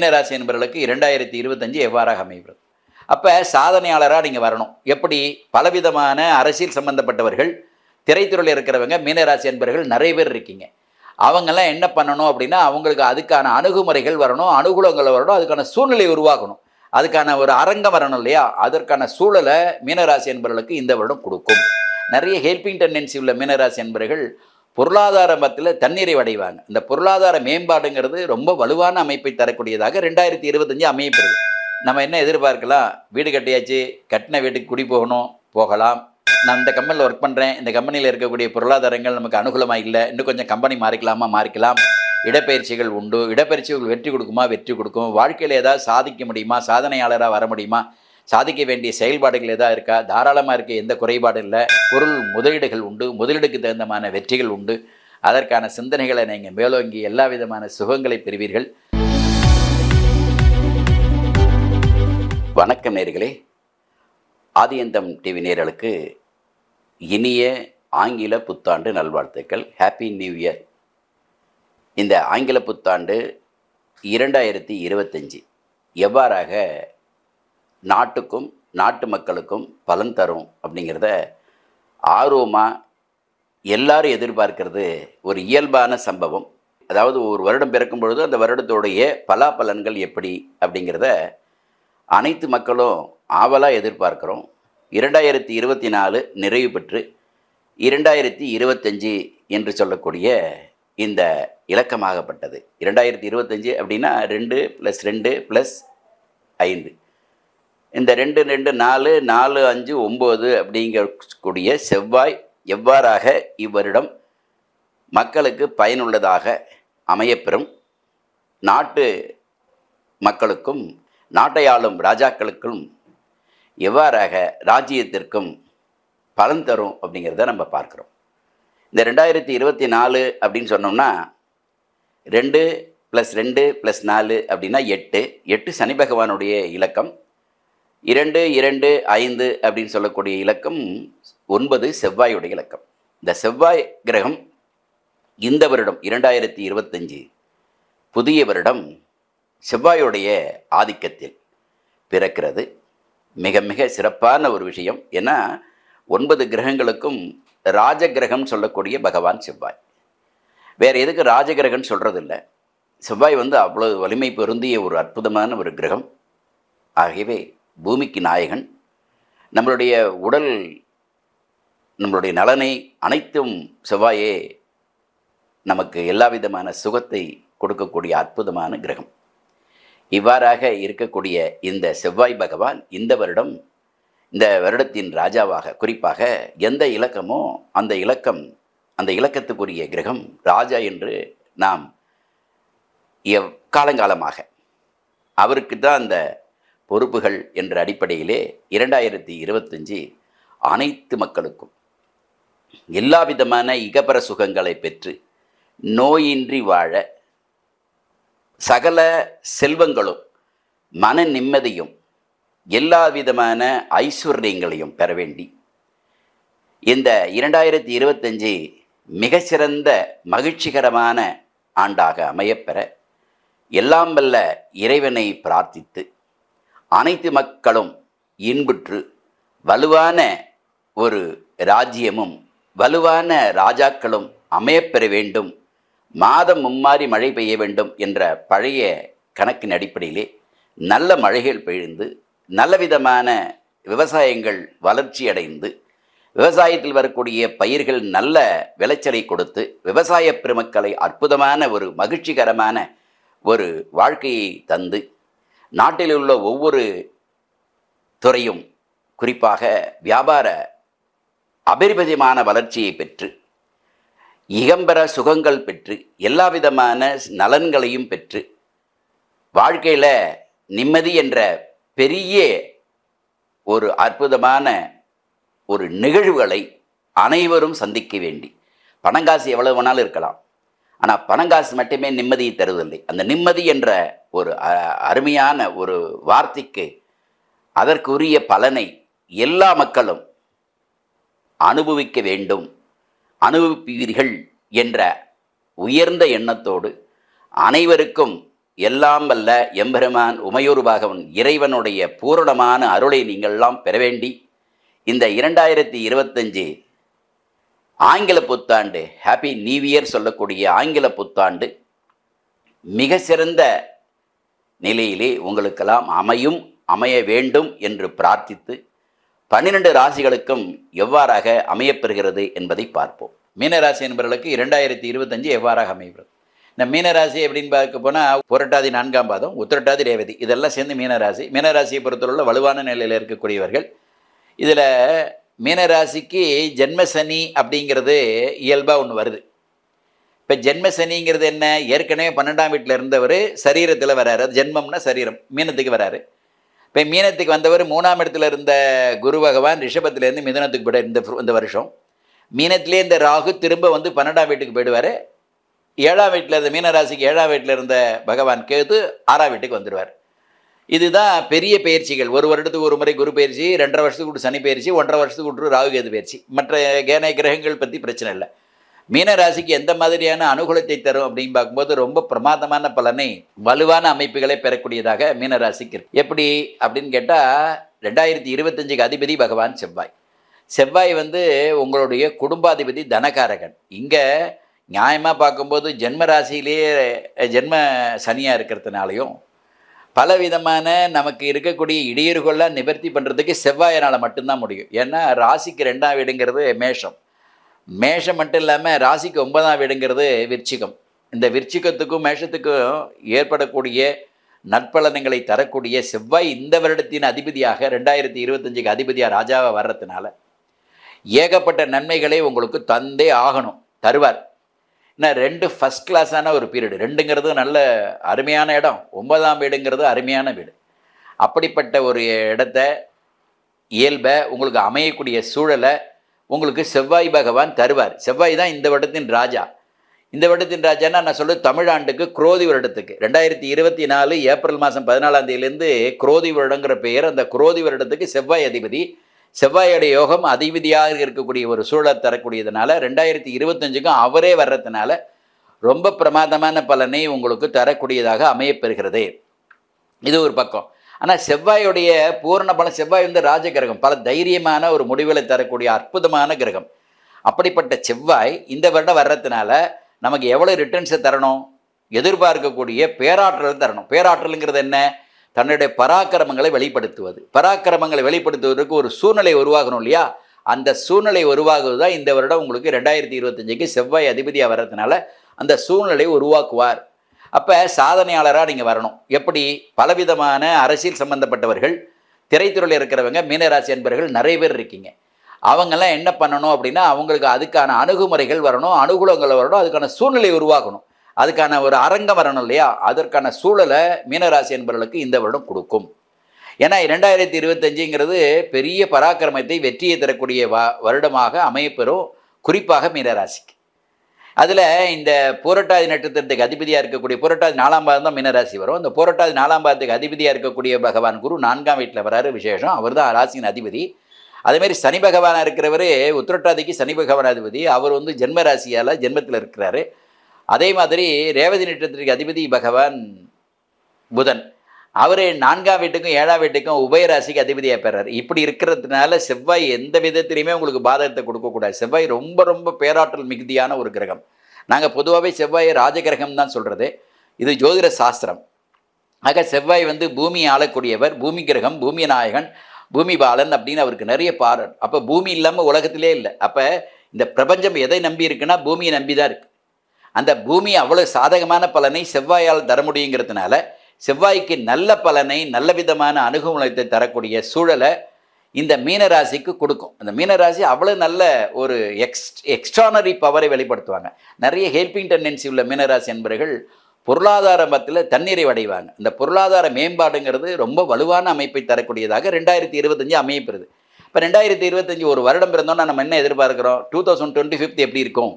மீனராசி என்பவர்களுக்கு இரண்டாயிரத்தி இருபத்தஞ்சு எவ்வாறாக அமைகிறது? அப்போ சாதனையாளராக நீங்கள் வரணும். எப்படி? பலவிதமான அரசியல் சம்பந்தப்பட்டவர்கள் திரைத்துறையில் இருக்கிறவங்க மீனராசி என்பவர்கள் நிறைய பேர் இருக்கீங்க. அவங்கெல்லாம் என்ன பண்ணணும் அப்படின்னா அவங்களுக்கு அதுக்கான அணுகுமுறைகள் வரணும் அனுகூலங்கள் வரணும் அதுக்கான சூழ்நிலை உருவாகணும் அதுக்கான ஒரு அரங்கம் வரணும் இல்லையா? அதற்கான சூழலை மீனராசி என்பவர்களுக்கு இந்த வருடம் கொடுக்கும். நிறைய ஹெல்பிங் டெண்டன்சி உள்ள மீனராசி என்பவர்கள் பொருளாதார மத்தியில் தண்ணீரை அடைவாங்க இந்த பொருளாதார மேம்பாடுங்கிறது ரொம்ப வலுவான அமைப்பை தரக்கூடியதாக ரெண்டாயிரத்தி இருபத்தஞ்சு அமையப்படுது நம்ம என்ன எதிர்பார்க்கலாம்? வீடு கட்டியாச்சு கட்டின வீட்டுக்கு குடி போகணும் போகலாம். நான் இந்த கம்பெனியில் ஒர்க் பண்ணுறேன் இந்த கம்பெனியில் இருக்கக்கூடிய பொருளாதாரங்கள் நமக்கு அனுகூலமாக இல்லை. இன்னும் கொஞ்சம் கம்பெனி மாறிக்கலாமா? மாறிக்கலாம். இடப்பயிற்சிகள் உண்டு. இடப்பயிற்சிகள் வெற்றி கொடுக்குமா? வெற்றி கொடுக்கும். வாழ்க்கையில் ஏதாவது சாதிக்க முடியுமா? சாதனையாளராக வர முடியுமா? சாதிக்க வேண்டிய செயல்பாடுகள் எதாக இருக்கா? தாராளமாக இருக்க எந்த குறைபாடும் இல்லை. பொருள் முதலீடுகள் உண்டு. முதலீடுக்கு தகுந்தமான வெற்றிகள் உண்டு. அதற்கான சிந்தனைகளை நீங்கள் மேலோங்கி எல்லா விதமான சுகங்களை பெறுவீர்கள். வணக்கம் நேர்களே. ஆதியந்தம் டிவி நேர்களுக்கு இனிய ஆங்கில புத்தாண்டு நல்வாழ்த்துக்கள். ஹாப்பி நியூ இயர் இந்த ஆங்கில புத்தாண்டு இரண்டாயிரத்தி இருபத்தஞ்சி எவ்வாறாக நாட்டுக்கும் நாட்டு மக்களுக்கும் பலன் தரும் அப்படிங்கிறத ஆர்வமாக எல்லாரும் எதிர்பார்க்கிறது ஒரு இயல்பான சம்பவம். அதாவது ஒரு வருடம் பிறக்கும் பொழுது அந்த வருடத்துடைய பலாபலன்கள் எப்படி அப்படிங்கிறத அனைத்து மக்களும் ஆவலாக எதிர்பார்க்குறோம். இரண்டாயிரத்தி இருபத்தி நாலு நிறைவு பெற்று இரண்டாயிரத்தி இருபத்தஞ்சி என்று சொல்லக்கூடிய இந்த இலக்கமாகப்பட்டது. இரண்டாயிரத்தி இருபத்தஞ்சி அப்படின்னா ரெண்டு ப்ளஸ் ரெண்டு ப்ளஸ் ஐந்து. இந்த ரெண்டு ரெண்டு நாலு நாலு அஞ்சு ஒம்பது அப்படிங்கக்கூடிய செவ்வாய் எவ்வாறாக இவ்வருடம் மக்களுக்கு பயனுள்ளதாக அமையப்பெறும்? நாட்டு மக்களுக்கும் நாட்டை ஆளும் ராஜாக்களுக்கும் எவ்வாறாக ராஜ்யத்திற்கும் பலன் தரும் அப்படிங்கிறத நம்ம பார்க்குறோம். இந்த ரெண்டாயிரத்தி இருபத்தி நாலு அப்படின்னு சொன்னோம்னா ரெண்டு ப்ளஸ் ரெண்டு ப்ளஸ் நாலு அப்படின்னா எட்டு. எட்டு சனி பகவானுடைய இலக்கம். இரண்டு இரண்டு ஐந்து அப்படின்னு சொல்லக்கூடிய இலக்கம் ஒன்பது செவ்வாயுடைய இலக்கம். இந்த செவ்வாய் கிரகம் இந்த வருடம் இரண்டாயிரத்தி இருபத்தஞ்சி புதிய வருடம் செவ்வாயுடைய ஆதிக்கத்தில் பிறக்கிறது. மிக மிக சிறப்பான ஒரு விஷயம். ஏன்னா ஒன்பது கிரகங்களுக்கும் ராஜகிரகம் சொல்லக்கூடிய பகவான் செவ்வாய். வேறு எதுக்கு ராஜகிரகம்னு சொல்கிறதில்ல செவ்வாய் வந்து அவ்வளோ வலிமை பொருந்திய ஒரு அற்புதமான ஒரு கிரகம். ஆகவே பூமிக்கு நாயகன். நம்மளுடைய உடல் நம்மளுடைய நலனை அனைத்தும் செவ்வாயே நமக்கு எல்லா விதமான சுகத்தை கொடுக்கக்கூடிய அற்புதமான கிரகம். இவ்வாறாக இருக்கக்கூடிய இந்த செவ்வாய் பகவான் இந்த வருடம் இந்த வருடத்தின் ராஜாவாக குறிப்பாக எந்த இலக்கமோ அந்த இலக்கம் அந்த இலக்கத்துக்குரிய கிரகம் ராஜா என்று நாம் எவ் காலங்காலமாக அவருக்கு தான் அந்த பொறுப்புகள் என்ற அடிப்படையிலே இரண்டாயிரத்தி இருபத்தஞ்சி அனைத்து மக்களுக்கும் எல்லா விதமான இகபர சுகங்களை பெற்று நோயின்றி வாழ சகல செல்வங்களும் மன நிம்மதியும் எல்லா விதமான ஐஸ்வர்யங்களையும் பெற வேண்டி இந்த இரண்டாயிரத்தி இருபத்தஞ்சி மிகச்சிறந்த மகிழ்ச்சிகரமான ஆண்டாக அமையப்பெற எல்லாம் வல்ல இறைவனை பிரார்த்தித்து அனைத்து மக்களும் இன்புற்று வலுவான ஒரு ராஜ்யமும் வலுவான ராஜாக்களும் அமையப்பெற வேண்டும் மாதம் மும்மாறி மழை பெய்ய வேண்டும் என்ற பழைய கணக்கின் அடிப்படையிலே நல்ல மழைகள் பெய்ந்து நல்ல விதமான விவசாயங்கள் வளர்ச்சி அடைந்து விவசாயத்தில் வரக்கூடிய பயிர்கள் நல்ல விளைச்சலை கொடுத்து விவசாய பெருமக்களை அற்புதமான ஒரு மகிழ்ச்சிகரமான ஒரு வாழ்க்கையை தந்து நாட்டில் உள்ள ஒவ்வொரு துறையும் குறிப்பாக வியாபார அபரிமிதமான வளர்ச்சியை பெற்று இகம்பர சுகங்கள் பெற்று எல்லா விதமான நலன்களையும் பெற்று வாழ்க்கையில் நிம்மதி என்ற பெரிய ஒரு அற்புதமான ஒரு நிகழ்வுகளை அனைவரும் சந்திக்க வேண்டி பணங்காசு எவ்வளவு வேணாலும் இருக்கலாம். ஆனால் பணங்காசு மட்டுமே நிம்மதியை தருவதில்லை. அந்த நிம்மதி என்ற ஒரு அருமையான ஒரு வார்த்தைக்கு அதற்குரிய பலனை எல்லா மக்களும் அனுபவிக்க வேண்டும். அனுபவிப்பீர்கள் என்ற உயர்ந்த எண்ணத்தோடு அனைவருக்கும் எல்லாம் வல்ல எம்பெருமான் உமையூர் பாகவன் இறைவனுடைய பூரணமான அருளை நீங்கள்லாம் பெற வேண்டி இந்த இரண்டாயிரத்தி இருபத்தஞ்சு ஆங்கில புத்தாண்டு ஹாப்பி நியூ இயர் சொல்லக்கூடிய ஆங்கில புத்தாண்டு மிக சிறந்த நிலையிலே உங்களுக்கெல்லாம் அமையும் அமைய வேண்டும் என்று பிரார்த்தித்து பன்னிரண்டு ராசிகளுக்கும் எவ்வாறாக அமையப்பெறுகிறது என்பதை பார்ப்போம். மீனராசி என்பவர்களுக்கு இரண்டாயிரத்தி இருபத்தஞ்சு எவ்வாறாக அமைகிறது? இந்த மீனராசி அப்படின்னு பார்க்க போனால் புரட்டாதி நான்காம் பாதம் உத்திரட்டாதி ரேவதி இதெல்லாம் சேர்ந்து மீனராசி. மீனராசியை பொறுத்தவரை வலுவான நிலையில் இருக்கக்கூடியவர்கள். இதில் மீனராசிக்கு ஜென்மசனி அப்படிங்கிறது இயல்பாக ஒன்று வருது. இப்போ ஜென்மசனிங்கிறது என்ன? ஏற்கனவே பன்னெண்டாம் வீட்டில் இருந்தவர் சரீரத்தில் வராரு. அது ஜென்மம்னா சரீரம். மீனத்துக்கு வராரு. இப்போ மீனத்துக்கு வந்தவர் மூணாம் இடத்துல இருந்த குரு பகவான் ரிஷபத்திலேருந்து மிதனத்துக்கு போய்ட இந்த இந்த வருஷம். மீனத்திலே இந்த ராகு திரும்ப வந்து பன்னெண்டாம் வீட்டுக்கு போயிடுவார். ஏழாம் வீட்டில் இருந்த மீனராசிக்கு ஏழாம் வீட்டில் இருந்த பகவான் கேது ஆறாம் வீட்டுக்கு வந்துடுவார். இதுதான் பெரிய பயிற்சிகள். ஒரு வருடத்துக்கு ஒரு முறை குரு பயிற்சி ரெண்டரை வருஷத்துக்கு விட்டு சனி பயிற்சி ஒன்றரை வருஷத்துக்கு விட்டு ராகு கேது பயிற்சி. மற்ற கேன கிரகங்கள் பற்றி பிரச்சனை இல்லை. மீனராசிக்கு எந்த மாதிரியான அனுகூலத்தை தரும் அப்படின்னு பார்க்கும்போது ரொம்ப பிரமாதமான பலனை வலுவான அமைப்புகளை பெறக்கூடியதாக மீனராசிக்கு இருக்கு. எப்படி அப்படின்னு கேட்டால் ரெண்டாயிரத்தி இருபத்தஞ்சுக்கு அதிபதி பகவான் செவ்வாய். செவ்வாய் வந்து உங்களுடைய குடும்பாதிபதி தனகாரகன். இங்கே நியாயமாக பார்க்கும்போது ஜென்ம ராசியிலேயே ஜென்ம சனியாக இருக்கிறதுனாலையும் பல விதமான நமக்கு இருக்கக்கூடிய இடையூறுகள்லாம் நிவர்த்தி பண்ணுறதுக்கு செவ்வாயினால் மட்டும்தான் முடியும். ஏன்னா ராசிக்கு ரெண்டாம் வீடுங்கிறது மேஷம். மேஷம் மட்டும் இல்லாமல் ராசிக்கு ஒன்பதாம் வீடுங்கிறது விருச்சிகம். இந்த விருச்சிகத்துக்கும் மேஷத்துக்கும் ஏற்படக்கூடிய நற்பலன்களை தரக்கூடிய செவ்வாய் இந்த வருடத்தின் அதிபதியாக ரெண்டாயிரத்தி இருபத்தஞ்சுக்கு அதிபதியாக ராஜாவை வர்றதுனால ஏகப்பட்ட நன்மைகளை உங்களுக்கு தந்தே ஆகணும் தருவார். என்ன ரெண்டு ஃபஸ்ட் கிளாஸான ஒரு பீரியடு ரெண்டுங்கிறது நல்ல அருமையான இடம். ஒன்பதாம் வீடுங்கிறது அருமையான வீடு. அப்படிப்பட்ட ஒரு இடத்த இயல்பை உங்களுக்கு அமையக்கூடிய சூழலை உங்களுக்கு செவ்வாய் பகவான் தருவார். செவ்வாய் தான் இந்த வருடத்தின் ராஜா. இந்த வருடத்தின் ராஜான்னா நான் சொல்கிறது தமிழாண்டுக்கு குரோதி வருடத்துக்கு. ரெண்டாயிரத்தி இருபத்தி நாலு ஏப்ரல் மாதம் பதினாலாம் தேதியிலேருந்து குரோதி வருடங்கிற பெயர் அந்த குரோதி வருடத்துக்கு செவ்வாய் அதிபதி. செவ்வாயோடைய யோகம் அதிபதியாக இருக்கக்கூடிய ஒரு சூழல் தரக்கூடியதுனால ரெண்டாயிரத்தி இருபத்தஞ்சுக்கும் அவரே வர்றதுனால ரொம்ப பிரமாதமான பலனை உங்களுக்கு தரக்கூடியதாக அமையப்பெறுகிறது இது ஒரு பக்கம். ஆனால் செவ்வாயுடைய பூரண பலம் செவ்வாய் வந்து ராஜ கிரகம். பல தைரியமான ஒரு முடிவுகளை தரக்கூடிய அற்புதமான கிரகம். அப்படிப்பட்ட செவ்வாய் இந்த வருடம் வர்றதுனால நமக்கு எவ்வளோ ரிட்டர்ன்ஸை தரணும்? எதிர்பார்க்கக்கூடிய பேராற்றல் தரணும். பேராற்றலுங்கிறது என்ன? தன்னுடைய பராக்கிரமங்களை வெளிப்படுத்துவது. பராக்கிரமங்களை வெளிப்படுத்துவதற்கு ஒரு சூழ்நிலை உருவாகணும் இல்லையா? அந்த சூழ்நிலை உருவாகுவது தான் இந்த வருடம் உங்களுக்கு ரெண்டாயிரத்தி இருபத்தஞ்சுக்கு செவ்வாய் அதிபதியாக வர்றதுனால அந்த சூழ்நிலையை உருவாக்குவார். அப்போ சாதனையாளராக நீங்கள் வரணும். எப்படி? பலவிதமான அரசியல் சம்பந்தப்பட்டவர்கள் திரைத்துறையில் இருக்கிறவங்க மீனராசி என்பவர்கள் நிறைய பேர் இருக்கீங்க. அவங்கெல்லாம் என்ன பண்ணணும் அப்படின்னா அவங்களுக்கு அதுக்கான அணுகுமுறைகள் வரணும் அனுகூலங்கள் வரணும் அதுக்கான சூழ்நிலை உருவாகணும் அதுக்கான ஒரு அரங்கம் வரணும் இல்லையா? அதற்கான சூழலை மீனராசி என்பவர்களுக்கு இந்த வருடம் கொடுக்கும். ஏன்னா இரண்டாயிரத்தி இருபத்தஞ்சுங்கிறது பெரிய பராக்கிரமத்தை வெற்றியை தரக்கூடிய வ வருடமாக அமையப்பெறும். குறிப்பாக மீனராசிக்கு. அதில் இந்த புரட்டாதி நட்சத்திரத்துக்கு அதிபதியாக இருக்கக்கூடிய புரட்டாதி நாலாம் பாதம் தான் மீனராசி வரும். இந்த புரட்டாதி நாலாம் பாதத்துக்கு அதிபதியாக இருக்கக்கூடிய பகவான் குரு நான்காம் வீட்டில் வராரு விசேஷம். அவர் தான் ராசியின் அதிபதி. அதேமாரி சனி பகவானாக இருக்கிறவர் உத்திரட்டாதிக்கு சனி பகவான் அதிபதி. அவர் வந்து ஜென்ம ராசியால் ஜென்மத்தில் இருக்கிறாரு. அதே மாதிரி ரேவதி நட்சத்திரத்துக்கு அதிபதி பகவான் புதன். அவர் நான்காம் வீட்டுக்கும் ஏழாம் வீட்டுக்கும் உபயராசிக்கு அதிபதியாக பெறார் இப்படி இருக்கிறதுனால செவ்வாய் எந்த விதத்திலையுமே உங்களுக்கு பாதகத்தை கொடுக்கக்கூடாது. செவ்வாய் ரொம்ப ரொம்ப பேராற்றல் மிகுதியான ஒரு கிரகம். நாங்கள் பொதுவாகவே செவ்வாயை ராஜகிரகம் தான் சொல்கிறது இது ஜோதிட சாஸ்திரம். ஆக செவ்வாய் வந்து பூமியை ஆளக்கூடியவர் பூமி கிரகம் பூமி நாயகன் பூமி பாலன் அப்படின்னு அவருக்கு நிறைய பாரன் அப்போ பூமி இல்லாமல் உலகத்திலே இல்லை. அப்போ இந்த பிரபஞ்சம் எதை நம்பி இருக்குன்னா பூமியை நம்பி தான் இருக்குது அந்த பூமி அவ்வளோ சாதகமான பலனை செவ்வாயால் தர முடியுங்கிறதுனால செவ்வாய்க்கு நல்ல பலனை நல்ல விதமான அணுகுமுறைத்தை தரக்கூடிய சூழலை இந்த மீனராசிக்கு கொடுக்கும். அந்த மீனராசி அவ்வளோ நல்ல ஒரு எக்ஸ் எக்ஸ்ட்ரானரி பவரை வெளிப்படுத்துவாங்க. நிறைய ஹெல்பிங் டெண்டன்சி உள்ள மீனராசி என்பவர்கள் பொருளாதார மத்தில் தண்ணீரை அடைவாங்க. இந்த பொருளாதார மேம்பாடுங்கிறது ரொம்ப வலுவான அமைப்பை தரக்கூடியதாக ரெண்டாயிரத்தி இருபத்தஞ்சு அமையப்பெறுது. இப்போ ரெண்டாயிரத்தி இருபத்தஞ்சி ஒரு வருடம் பிறந்தோன்னா நம்ம என்ன எதிர்பார்க்குறோம்? டூ தௌசண்ட் டுவெண்ட்டி ஃபிஃப்த் எப்படி இருக்கும்?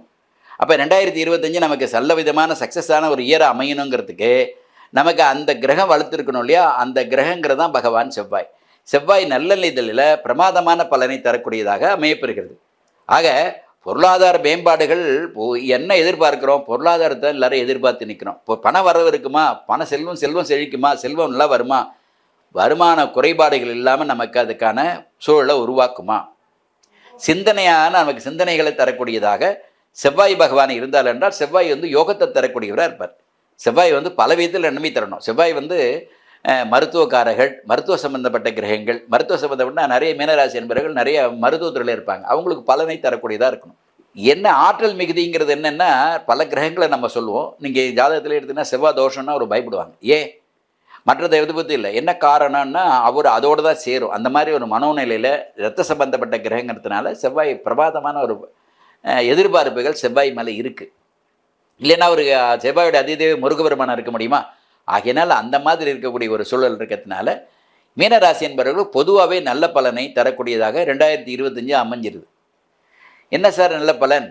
அப்போ ரெண்டாயிரத்தி இருபத்தஞ்சு நமக்கு நல்ல விதமான சக்ஸஸான ஒரு இயராக அமையணுங்கிறதுக்கு நமக்கு அந்த கிரகம் வளர்த்துருக்கணும் இல்லையா? அந்த கிரகங்கிறது தான் பகவான் செவ்வாய். செவ்வாய் நல்ல இதழில் பிரமாதமான பலனை தரக்கூடியதாக அமையப்பெறுகிறது. ஆக பொருளாதார மேம்பாடுகள் என்ன எதிர்பார்க்கிறோம்? பொருளாதாரத்தை எல்லாரும் எதிர்பார்த்து நிற்கிறோம் இப்போ பண வரவு இருக்குமா? பண செல்வம் செல்வம் செழிக்குமா? செல்வம் நல்லா வருமா? வருமான குறைபாடுகள் இல்லாமல் நமக்கு அதுக்கான சூழலை உருவாக்குமா? சிந்தனையான நமக்கு சிந்தனைகளை தரக்கூடியதாக செவ்வாய் பகவான் இருந்தால் என்றால் செவ்வாய் வந்து யோகத்தை தரக்கூடியவராக இருப்பார். செவ்வாய் வந்து பல விதத்தில் நன்மை தரணும். செவ்வாய் வந்து மருத்துவக்காரர்கள் மருத்துவ சம்பந்தப்பட்ட கிரகங்கள் மருத்துவ சம்பந்தப்பட்ட நிறைய மீனராசி என்பவர்கள் நிறைய மருத்துவத்துறையில் இருப்பாங்க. அவங்களுக்கு பலனை தரக்கூடியதாக இருக்கணும். என்ன ஆற்றல் மிகுதிங்கிறது என்னென்னா பல கிரகங்களை நம்ம சொல்லுவோம். நீங்கள் ஜாதகத்தில் எடுத்தீங்கன்னா செவ்வாய் தோஷம்னா அவர் பயப்படுவாங்க. ஏ மற்றதை எது பற்றி இல்லை. என்ன காரணம்னா அவர் அதோடு தான் சேரும். அந்த மாதிரி ஒரு மனோநிலையில் ரத்த சம்பந்தப்பட்ட கிரகங்கிறதுனால செவ்வாய் பிரபாதமான ஒரு எதிர்பார்ப்புகள் செவ்வாய் மேலே இருக்குது இல்லைன்னா ஒரு அஹ், செவ்வாயோட அதிதேவி முருகபெருமானம் இருக்க முடியுமா? ஆகையினால் அந்த மாதிரி இருக்கக்கூடிய ஒரு சூழல் இருக்கிறதுனால மீனராசி என்பவர்கள் பொதுவாகவே நல்ல பலனை தரக்கூடியதாக ரெண்டாயிரத்தி இருபத்தஞ்சு அமைஞ்சிருது. என்ன சார் நல்ல பலன்?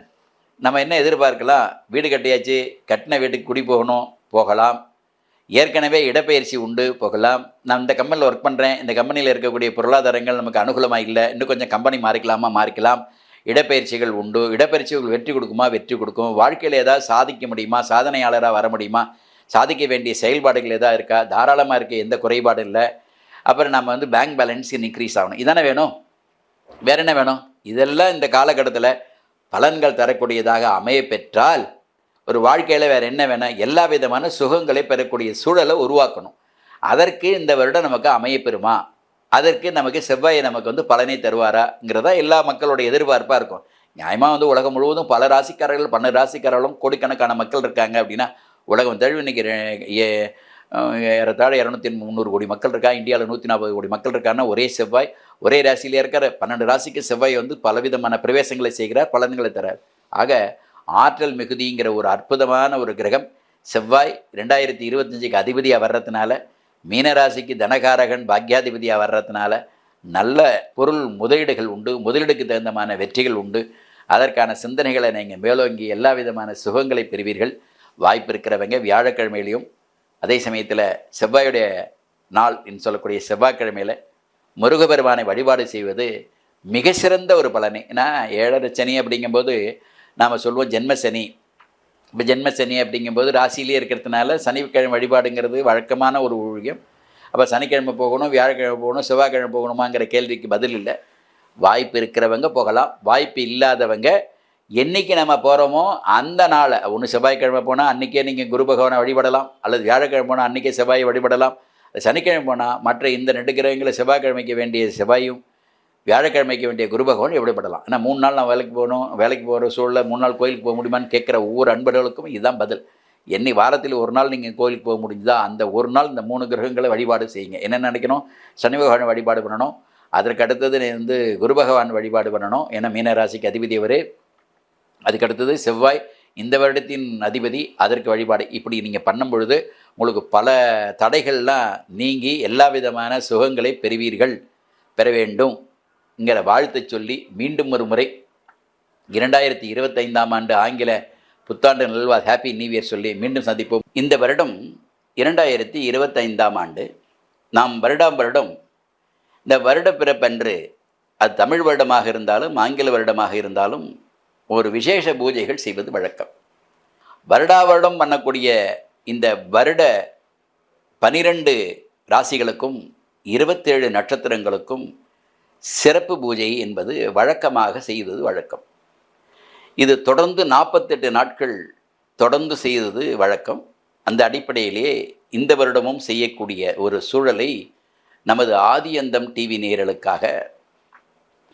நம்ம என்ன எதிர்பார்க்கலாம்? வீடு கட்டியாச்சு கட்டின வீட்டுக்கு குடி போகணும் போகலாம். ஏற்கனவே இடப்பெயர்ச்சி உண்டு போகலாம். நான் இந்த கம்பெனியில் ஒர்க் பண்ணுறேன் இந்த கம்பெனியில் இருக்கக்கூடிய பொருளாதாரங்கள் நமக்கு அனுகூலமாக இல்லை இன்னும் கொஞ்சம் கம்பெனி மாறிக்கலாமா? மாறிக்கலாம். இடப்பெயர்ச்சிகள் உண்டு. இடப்பெயர்ச்சிகள் வெற்றி கொடுக்குமா? வெற்றி கொடுக்கும். வாழ்க்கையில் ஏதாவது சாதிக்க முடியுமா? சாதனையாளராக வர முடியுமா? சாதிக்க வேண்டிய செயல்பாடுகள் எதாவது இருக்கா? தாராளமாக இருக்க எந்த குறைபாடும் இல்லை. அப்புறம் நம்ம வந்து பேங்க் பேலன்ஸ் இன்க்ரீஸ் ஆகணும். இதானே வேணும்? வேற என்ன வேணும்? இதெல்லாம் இந்த காலகட்டத்தில் பலன்கள் தரக்கூடியதாக அமைய பெற்றால் ஒரு வாழ்க்கையில் வேறு என்ன வேணும்? எல்லா விதமான சுகங்களை பெறக்கூடிய சூழலை உருவாக்கணும். அதற்கு இந்த வருடம் நமக்கு அமையப்பெறுமா? அதற்கு நமக்கு செவ்வாயை நமக்கு வந்து பலனை தருவாராங்கிறதா எல்லா மக்களோட எதிர்பார்ப்பாக இருக்கும். நியாயமாக வந்து உலகம் முழுவதும் பல ராசிக்காரர்கள் பன்னெண்டு ராசிக்காரர்களும் கோடிக்கணக்கான மக்கள் இருக்காங்க அப்படின்னா உலகம் தழுவி இன்னைக்கு ஏ- ஏறத்தாழ இரநூத்தி முந்நூறு கோடி மக்கள் இருக்கா? இந்தியாவில் நூற்றி நாற்பது கோடி மக்கள் இருக்காங்கன்னா ஒரே செவ்வாய் ஒரே ராசியிலே இருக்கிற பன்னெண்டு ராசிக்கு செவ்வாய் வந்து பலவிதமான பிரவேசங்களை செய்கிறார் பலன்களை தரார். ஆக ஆற்றல் மிகுதிங்கிற ஒரு அற்புதமான ஒரு கிரகம் செவ்வாய் ரெண்டாயிரத்தி இருபத்தஞ்சுக்கு அதிபதியாக வர்றதுனால மீனராசிக்கு தனகாரகன் பாக்யாதிபதியாக வர்றதுனால நல்ல பொருள் முதலீடுகள் உண்டு முதலீடுக்கு தகுந்தமான வெற்றிகள் உண்டு. அதற்கான சிந்தனைகளை நீங்கள் மேலோங்கி எல்லா விதமான சுகங்களை பெறுவீர்கள். வாய்ப்பு இருக்கிறவங்க வியாழக்கிழமையிலையும் அதே சமயத்தில் செவ்வாயுடைய நாள் என்று சொல்லக்கூடிய செவ்வாய்க்கிழமையில் முருகபெருமானை வழிபாடு செய்வது மிக சிறந்த ஒரு பலனை. ஏன்னா ஏழரை சனி அப்படிங்கும்போது நாம் சொல்லுவோம் ஜென்ம சனி. இப்போ ஜென்ம சனி அப்படிங்கும்போது ராசியிலே இருக்கிறதுனால சனிக்கிழமை வழிபாடுங்கிறது வழக்கமான ஒரு ஊழியம். அப்போ சனிக்கிழமை போகணும் வியாழக்கிழமை போகணும் செவ்வாய்க்கிழமை போகணுமாங்கிற கேள்விக்கு பதில் இல்லை. வாய்ப்பு இருக்கிறவங்க போகலாம். வாய்ப்பு இல்லாதவங்க என்னைக்கு நம்ம போகிறோமோ அந்த நாளை ஒன்று செவ்வாய்க்கிழமை போனால் அன்றைக்கே நீங்கள் குரு பகவானை வழிபடலாம். அல்லது வியாழக்கிழமை போனால் அன்றைக்கே செவ்வாயை வழிபடலாம். சனிக்கிழமை போனால் மற்ற இந்த ரெண்டு செவ்வாய்க்கிழமைக்கு வேண்டிய செவ்வாயும் வியாழக்கிழமைக்கு வேண்டிய குரு பகவான் எப்படிப்படலாம்? ஏன்னா மூணு நாள் நான் வேலைக்கு போகணும் வேலைக்கு போகிற சூழலில் மூணு நாள் கோயிலுக்கு போக முடியுமான்னு கேட்குற ஒவ்வொரு அன்பர்களுக்கும் இதுதான் பதில். என்னை வாரத்தில் ஒரு நாள் நீங்கள் கோயிலுக்கு போக முடிஞ்சுதா அந்த ஒரு நாள் இந்த மூணு கிரகங்களை வழிபாடு செய்யுங்க. என்ன நினைக்கணும்? சனி பகவான் வழிபாடு பண்ணணும். அதற்கு அடுத்தது வந்து குரு பகவான் வழிபாடு பண்ணணும். ஏன்னா மீனராசிக்கு அதிபதி அவர். அதுக்கு அடுத்தது செவ்வாய் இந்த வருடத்தின் அதிபதி அதற்கு வழிபாடு. இப்படி நீங்கள் பண்ணும் பொழுது உங்களுக்கு பல தடைகள்லாம் நீங்கி எல்லா விதமான சுகங்களை பெறுவீர்கள் பெற வேண்டும். என்கிற வாழ்த்தை சொல்லி மீண்டும் ஒரு முறை இரண்டாயிரத்தி இருபத்தைந்தாம் ஆண்டு ஆங்கில புத்தாண்டு நல்வா ஹாப்பி நியூ இயர் சொல்லி மீண்டும் சந்திப்போம். இந்த வருடம் இரண்டாயிரத்தி இருபத்தைந்தாம் ஆண்டு நாம் வருடாம் வருடம் இந்த வருட பிறப்பன்று அது தமிழ் வருடமாக இருந்தாலும் ஆங்கில வருடமாக இருந்தாலும் ஒரு விசேஷ பூஜைகள் செய்வது வழக்கம். வருடா வருடம் பண்ணக்கூடிய இந்த வருட பனிரெண்டு ராசிகளுக்கும் இருபத்தேழு நட்சத்திரங்களுக்கும் சிறப்பு பூஜை என்பது வழக்கமாக செய்தது வழக்கம். இது தொடர்ந்து நாற்பத்தெட்டு நாட்கள் தொடர்ந்து செய்தது வழக்கம். அந்த அடிப்படையிலேயே இந்த வருடமும் செய்யக்கூடிய ஒரு சூழலை நமது ஆதியந்தம் டிவி நேரலுக்காக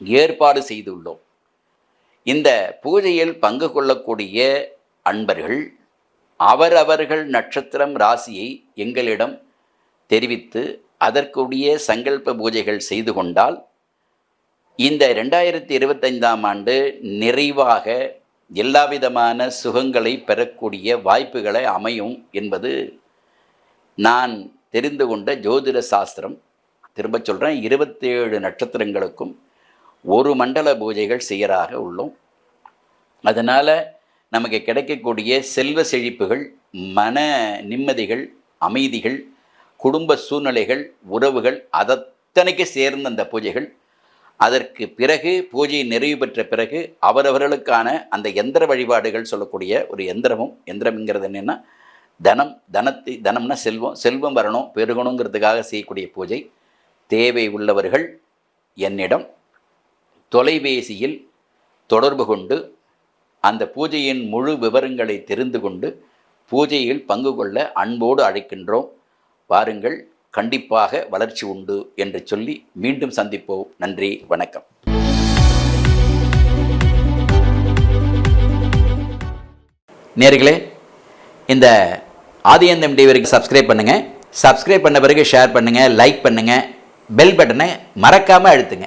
ஏற்பாடு செய்துள்ளோம். இந்த பூஜையில் பங்கு கொள்ளக்கூடிய அன்பர்கள் அவரவர்கள் நட்சத்திரம் ராசியை எங்களிடம் தெரிவித்து அதற்குரிய சங்கல்ப பூஜைகள் செய்து கொண்டால் இந்த ரெண்டாயிரத்தி இருபத்தைந்தாம் ஆண்டு நிறைவாக எல்லாவிதமான சுகங்களை பெறக்கூடிய வாய்ப்புகளை அமையும் என்பது நான் தெரிந்து கொண்ட ஜோதிட சாஸ்திரம். திரும்ப சொல்கிறேன் இருபத்தேழு நட்சத்திரங்களுக்கும் ஒரு மண்டல பூஜைகள் செய்யறாக உள்ளோம். அதனால் நமக்கு கிடைக்கக்கூடிய செல்வ செழிப்புகள் மன நிம்மதிகள் அமைதிகள் குடும்ப சூழ்நிலைகள் உறவுகள் அதத்தனைக்கு சேர்ந்த அந்த பூஜைகள் அதற்கு பிறகு பூஜை நிறைவு பெற்ற பிறகு அவரவர்களுக்கான அந்த எந்திர வழிபாடுகள் சொல்லக்கூடிய ஒரு எந்திரமும் எந்திரம்ங்கிறது என்னென்னா தனம் தனத்தை தனம்னா செல்வம் செல்வம் வரணும் பெருகணுங்கிறதுக்காக செய்யக்கூடிய பூஜை. தேவை உள்ளவர்கள் என்னிடம் தொலைபேசியில் தொடர்பு கொண்டு அந்த பூஜையின் முழு விவரங்களை தெரிந்து கொண்டு பூஜையில் பங்கு கொள்ள அன்போடு அழைக்கின்றோம். வாருங்கள் கண்டிப்பாக வளர்ச்சி உண்டு என்று சொல்லி மீண்டும் சந்திப்போம். நன்றி வணக்கம். நேர்களே இந்த ஆதியந்தம் டிவிக்கு சப்ஸ்கிரைப் பண்ணுங்கள் சப்ஸ்கிரைப் பண்ண பிறகு ஷேர் பண்ணுங்கள் லைக் பண்ணுங்கள் பெல் பட்டனை மறக்காமல் அழுத்துங்க.